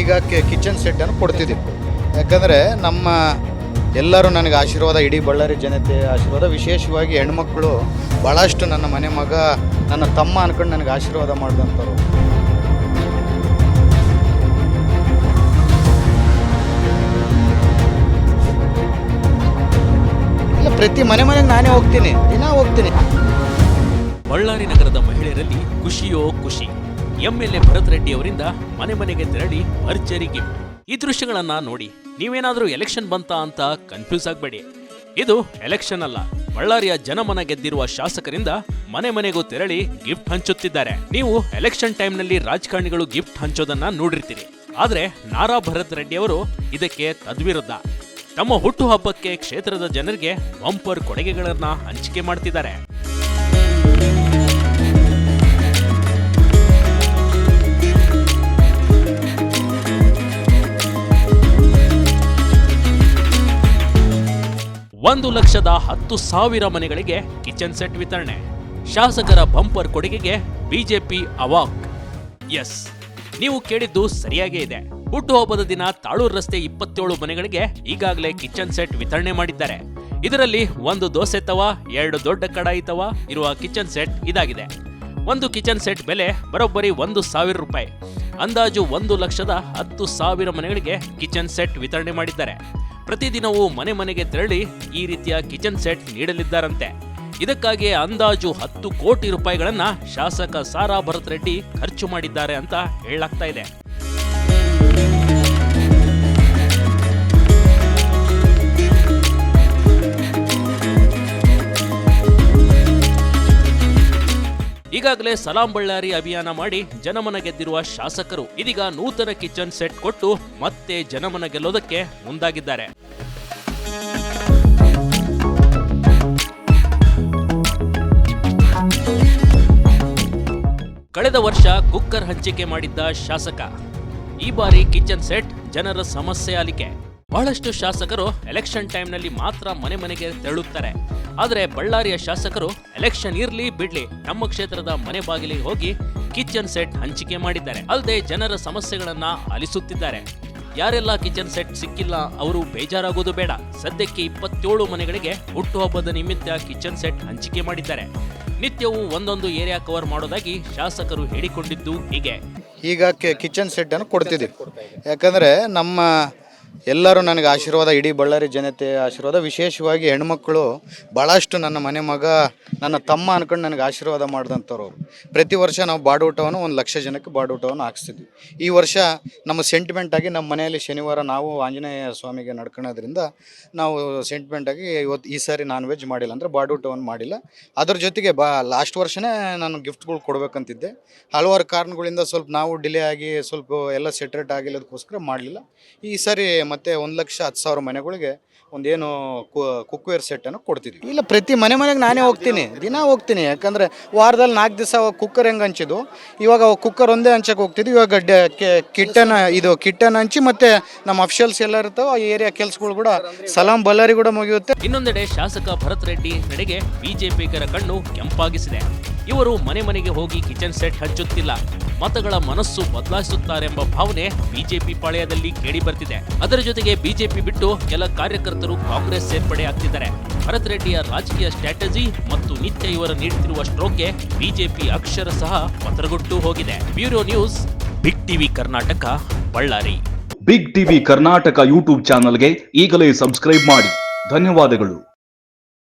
ಈಗ ಕಿಚನ್ ಸೆಟ್ಟನ್ನು ಕೊಡ್ತಿದ್ದೀವಿ ಯಾಕಂದರೆ ನಮ್ಮ ಎಲ್ಲರೂ ನನಗೆ ಆಶೀರ್ವಾದ, ಇಡೀ ಬಳ್ಳಾರಿ ಜನತೆ ಆಶೀರ್ವಾದ. ವಿಶೇಷವಾಗಿ ಹೆಣ್ಮಕ್ಳು ಭಾಳಷ್ಟು ನನ್ನ ಮನೆ ಮಗ, ನನ್ನ ತಮ್ಮ ಅನ್ಕೊಂಡು ನನಗೆ ಆಶೀರ್ವಾದ ಮಾಡಿದಂಥವ್ರು. ಇಲ್ಲ, ಪ್ರತಿ ಮನೆ ಮನೆಗೆ ನಾನೇ ಹೋಗ್ತೀನಿ. ದಿನ ಹೋಗ್ತೀನಿ. ಬಳ್ಳಾರಿ ನಗರದ ಮಹಿಳೆಯರಲ್ಲಿ ಖುಷಿಯೋ ಖುಷಿ. ಎಂಎಲ್ಎ ಭರತ್ ರೆಡ್ಡಿ ಅವರಿಂದ ಮನೆ ಮನೆಗೆ ತೆರಳಿ ಭರ್ಜರಿ ಗಿಫ್ಟ್. ಈ ದೃಶ್ಯಗಳನ್ನ ನೋಡಿ ನೀವೇನಾದ್ರೂ ಎಲೆಕ್ಷನ್ ಬಂತ ಅಂತ ಕನ್ಫ್ಯೂಸ್ ಆಗಬೇಡಿ. ಇದು ಎಲೆಕ್ಷನ್ ಅಲ್ಲ, ಬಳ್ಳಾರಿಯ ಜನಮನ ಗೆದ್ದಿರುವ ಶಾಸಕರಿಂದ ಮನೆ ಮನೆಗೂ ತೆರಳಿ ಗಿಫ್ಟ್ ಹಂಚುತ್ತಿದ್ದಾರೆ. ನೀವು ಎಲೆಕ್ಷನ್ ಟೈಮ್ನಲ್ಲಿ ರಾಜಕಾರಣಿಗಳು ಗಿಫ್ಟ್ ಹಂಚೋದನ್ನ ನೋಡಿರ್ತೀರಿ. ಆದ್ರೆ ನಾರಾ ಭರತ್ ರೆಡ್ಡಿ ಅವರು ಇದಕ್ಕೆ ತದ್ವಿರುದ್ಧ. ತಮ್ಮ ಹುಟ್ಟುಹಬ್ಬಕ್ಕೆ ಕ್ಷೇತ್ರದ ಜನರಿಗೆ ಬಂಪರ್ ಕೊಡುಗೆಗಳನ್ನ ಹಂಚಿಕೆ ಮಾಡ್ತಿದ್ದಾರೆ. ಒಂದು ಲಕ್ಷದ ಹತ್ತು ಸಾವಿರ ಮನೆಗಳಿಗೆ ಕಿಚನ್ ಸೆಟ್ ವಿತರಣೆ. ಶಾಸಕರ ಬಂಪರ್ ಕೊಡುಗೆಗೆ ಬಿಜೆಪಿ ಅವಾಕ್. ಎಸ್, ನೀವು ಕೇಳಿದ್ದು ಸರಿಯಾಗೇ ಇದೆ. ಹುಟ್ಟುಹಬ್ಬದ ದಿನ ತಾಳೂರು ರಸ್ತೆ ಇಪ್ಪತ್ತೇಳು ಮನೆಗಳಿಗೆ ಈಗಾಗಲೇ ಕಿಚನ್ ಸೆಟ್ ವಿತರಣೆ ಮಾಡಿದ್ದಾರೆ. ಇದರಲ್ಲಿ ಒಂದು ದೋಸೆ ತವ, ಎರಡು ದೊಡ್ಡ ಕಡಾಯಿ ತವ ಇರುವ ಕಿಚನ್ ಸೆಟ್ ಇದಾಗಿದೆ. ಒಂದು ಕಿಚನ್ ಸೆಟ್ ಬೆಲೆ ಬರೋಬ್ಬರಿ ಒಂದು ಸಾವಿರ ರೂಪಾಯಿ. ಅಂದಾಜು ಒಂದು ಲಕ್ಷದ ಹತ್ತು ಸಾವಿರ ಮನೆಗಳಿಗೆ ಕಿಚನ್ ಸೆಟ್ ವಿತರಣೆ ಮಾಡಿದ್ದಾರೆ. ಪ್ರತಿದಿನವೂ ಮನೆ ಮನೆಗೆ ತೆರಳಿ ಈ ರೀತಿಯ ಕಿಚನ್ ಸೆಟ್ ನೀಡಲಿದ್ದಾರಂತೆ. ಇದಕ್ಕಾಗಿ ಅಂದಾಜು ಹತ್ತು ಕೋಟಿ ರೂಪಾಯಿಗಳನ್ನ ಶಾಸಕ ಸಾರಾ ಭರತ್ ರೆಡ್ಡಿ ಖರ್ಚು ಮಾಡಿದ್ದಾರೆ ಅಂತ ಹೇಳಲಾಗ್ತಾ ಇದೆ. ಈಗಾಗಲೇ ಸಲಾಂ ಬಳ್ಳಾರಿ ಅಭಿಯಾನ ಮಾಡಿ ಜನಮನ ಗೆದ್ದಿರುವ ಶಾಸಕರು ಇದೀಗ ನೂತನ ಕಿಚನ್ ಸೆಟ್ ಕೊಟ್ಟು ಮತ್ತೆ ಜನಮನ ಗೆಲ್ಲೋದಕ್ಕೆ ಮುಂದಾಗಿದ್ದಾರೆ. ಕಳೆದ ವರ್ಷ ಕುಕ್ಕರ್ ಹಂಚಿಕೆ ಮಾಡಿದ್ದ ಶಾಸಕ. ಈ ಬಾರಿ ಕಿಚನ್ ಸೆಟ್ ಜನರ ಸಮಸ್ಯೆ ಆಲಿಕೆ. ಬಹಳಷ್ಟು ಶಾಸಕರು ಎಲೆಕ್ಷನ್ ಟೈಮ್ನಲ್ಲಿ ಮಾತ್ರ ಮನೆ ಮನೆಗೆ ತೆರಳುತ್ತಾರೆ. ಆದರೆ ಬಳ್ಳಾರಿಯ ಶಾಸಕರು ಎಲೆಕ್ಷನ್ ಇರ್ಲಿ ಬಿಡ್ಲಿ ನಮ್ಮ ಕ್ಷೇತ್ರದ ಮನೆ ಬಾಗಿಲಿಗೆ ಹೋಗಿ ಕಿಚನ್ ಸೆಟ್ ಹಂಚಿಕೆ ಮಾಡಿದ್ದಾರೆ. ಅಲ್ಲದೆ ಜನರ ಸಮಸ್ಯೆಗಳನ್ನ ಆಲಿಸುತ್ತಿದ್ದಾರೆ. ಯಾರೆಲ್ಲ ಕಿಚನ್ ಸೆಟ್ ಸಿಕ್ಕಿಲ್ಲ ಅವರು ಬೇಜಾರಾಗೋದು ಬೇಡ. ಸದ್ಯಕ್ಕೆ ಇಪ್ಪತ್ತೇಳು ಮನೆಗಳಿಗೆ ಹುಟ್ಟುಹಬ್ಬದ ನಿಮಿತ್ತ ಕಿಚನ್ ಸೆಟ್ ಹಂಚಿಕೆ ಮಾಡಿದ್ದಾರೆ. ನಿತ್ಯವೂ ಒಂದೊಂದು ಏರಿಯಾ ಕವರ್ ಮಾಡೋದಾಗಿ ಶಾಸಕರು ಹೇಳಿಕೊಂಡಿದ್ದು ಹೀಗೆ. ಈಗ ಕಿಚನ್ ಸೆಟ್ ಅನ್ನು ಕೊಡ್ತಿದ್ದೀವಿ. ಯಾಕಂದ್ರೆ ನಮ್ಮ ಎಲ್ಲರೂ ನನಗೆ ಆಶೀರ್ವಾದ, ಇಡೀ ಬಳ್ಳಾರಿ ಜನತೆ ಆಶೀರ್ವಾದ. ವಿಶೇಷವಾಗಿ ಹೆಣ್ಮಕ್ಳು ಭಾಳಷ್ಟು ನನ್ನ ಮನೆ ಮಗ, ನನ್ನ ತಮ್ಮ ಅನ್ಕೊಂಡು ನನಗೆ ಆಶೀರ್ವಾದ ಮಾಡಿದಂಥವ್ರು ಪ್ರತಿ ವರ್ಷ ನಾವು ಬಾಡೂಟವನ್ನು ಒಂದು ಲಕ್ಷ ಜನಕ್ಕೆ ಬಾಡೂಟವನ್ನು ಹಾಕ್ಸ್ತಿದ್ವಿ. ಈ ವರ್ಷ ನಮ್ಮ ಸೆಂಟಿಮೆಂಟಾಗಿ ನಮ್ಮ ಮನೆಯಲ್ಲಿ ಶನಿವಾರ ನಾವು ಆಂಜನೇಯ ಸ್ವಾಮಿಗೆ ನಡ್ಕೊಳೋದ್ರಿಂದ ನಾವು ಸೆಂಟಿಮೆಂಟಾಗಿ ಇವತ್ತು ಈ ಸಾರಿ ನಾನ್ ವೆಜ್ ಮಾಡಿಲ್ಲ ಅಂದರೆ ಬಾಡೂಟವನ್ನು ಮಾಡಿಲ್ಲ. ಅದ್ರ ಜೊತೆಗೆ ಬಾ ಲಾಸ್ಟ್ ವರ್ಷನೇ ನಾನು ಗಿಫ್ಟ್ಗಳು ಕೊಡಬೇಕಂತಿದ್ದೆ. ಹಲವಾರು ಕಾರಣಗಳಿಂದ ಸ್ವಲ್ಪ ನಾವು ಡಿಲೇ ಆಗಿ ಸ್ವಲ್ಪ ಎಲ್ಲ ಸೆಟ್ರೇಟ್ ಆಗಿಲ್ಲದಕ್ಕೋಸ್ಕರ ಮಾಡಲಿಲ್ಲ. ಈ ಸಾರಿ ಮತ್ತೆ ಒಂದು ಲಕ್ಷ ಹತ್ತು ಸಾವಿರ ಮನೆಗಳಿಗೆ ಒಂದೇನು ಕುಕ್ವೇರ್ ಸೆಟ್ಟನ್ನು ಕೊಡ್ತಿದ್ವಿ. ಇಲ್ಲ ಪ್ರತಿ ಮನೆ ಮನೆಗೆ ನಾನೇ ಹೋಗ್ತೀನಿ. ದಿನ ಹೋಗ್ತೀನಿ. ಯಾಕಂದರೆ ವಾರದಲ್ಲಿ ನಾಲ್ಕು ದಿವಸ ಕುಕ್ಕರ್ ಹೆಂಗೆ ಹಂಚಿದ್ದು? ಇವಾಗ ಕುಕ್ಕರ್ ಒಂದೇ ಹಂಚಕ್ಕೆ ಹೋಗ್ತಿದ್ವಿ. ಇವಾಗ ಕಿಟ್ಟನ ಇದು ಕಿಟ್ಟನ ಹಂಚಿ ಮತ್ತೆ ನಮ್ಮ ಅಫಿಷಿಯಲ್ಸ್ ಎಲ್ಲ ಇರ್ತಾವೆ ಆ ಏರಿಯಾ ಕೆಲ್ಸಗಳು ಕೂಡ ಸಲಾಂ ಬಳ್ಳಾರಿ ಕೂಡ ಮುಗಿಯುತ್ತೆ. ಇನ್ನೊಂದೆಡೆ ಶಾಸಕ ಭರತ್ ರೆಡ್ಡಿ ನಡೆಗೆ ಬಿಜೆಪಿಗರ ಕಣ್ಣು ಕೆಂಪಾಗಿಸಿದೆ. ಇವರು ಮನೆ ಮನೆಗೆ ಹೋಗಿ ಕಿಚನ್ ಸೆಟ್ ಹಚ್ಚುತ್ತಿಲ್ಲ ಮತಗಳ ಮನಸ್ಸು ಬದಲಾಯಿಸುತ್ತಾರೆಂಬ ಭಾವನೆ ಬಿಜೆಪಿ ಪಾಳೆಯದಲ್ಲಿ ಕೇಳಿ ಬರ್ತಿದೆ ಅದರ ಜೊತೆಗೆ ಬಿಜೆಪಿ ಬಿಟ್ಟು ಕೆಲ ಕಾರ್ಯಕರ್ತರು ಕಾಂಗ್ರೆಸ್ ಸೇರ್ಪಡೆ ಆಗ್ತಿದ್ದಾರೆ. ಭರತ್ ರೆಡ್ಡಿಯ ರಾಜಕೀಯ ಸ್ಟ್ರಾಟಜಿ ಮತ್ತು ನಿತ್ಯ ಇವರು ನೀಡುತ್ತಿರುವ ಸ್ಟ್ರೋಕ್ಗೆ ಬಿಜೆಪಿ ಅಕ್ಷರ ಸಹ ಪತ್ರಗೊಟ್ಟು ಹೋಗಿದೆ. Bureau news, big TV Karnataka, Ballari. Big TV Karnataka YouTube ಚಾನಲ್ಗೆ ಈಗಲೇ ಸಬ್ಸ್ಕ್ರೈಬ್ ಮಾಡಿ. ಧನ್ಯವಾದಗಳು.